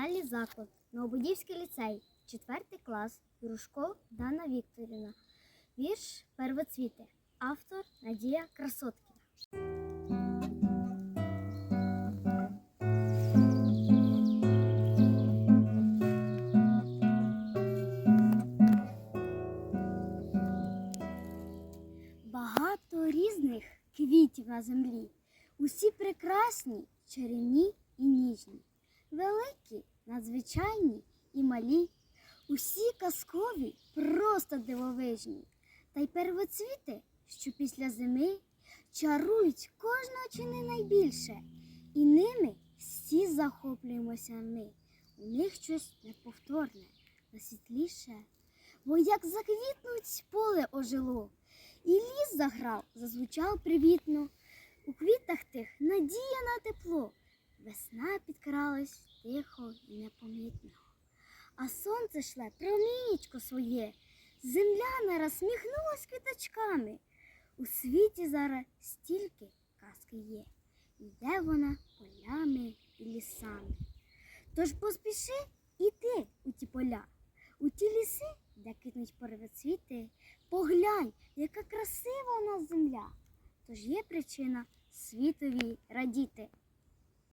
Навчальний заклад, Новобудівський ліцей, 4 клас, Юрушко Дана Вікторівна. Вірш Первоцвіти. Автор Надія Красоткіна. Багато різних квітів на землі. Усі прекрасні, чарівні і ніжні, великі, надзвичайні і малі. Усі казкові, просто дивовижні. Та й первоцвіти, що після зими чарують кожного чи не найбільше. І ними всі захоплюємося ми. У них щось неповторне, найсвітліше. Бо як заквітнуть поле ожило, і ліс заграв, зазвучав привітно. У квітах тих надія на тепло. Весна підкралась тихо і непомітно. А сонце шле промінечко своє. Земля нараз сміхнулась квіточками. У світі зараз стільки казки є. Йде вона полями і лісами. Тож поспіши іти у ті поля, у ті ліси, де квітнуть первоцвіти. Поглянь, яка красива у нас земля. Тож є причина світові радіти.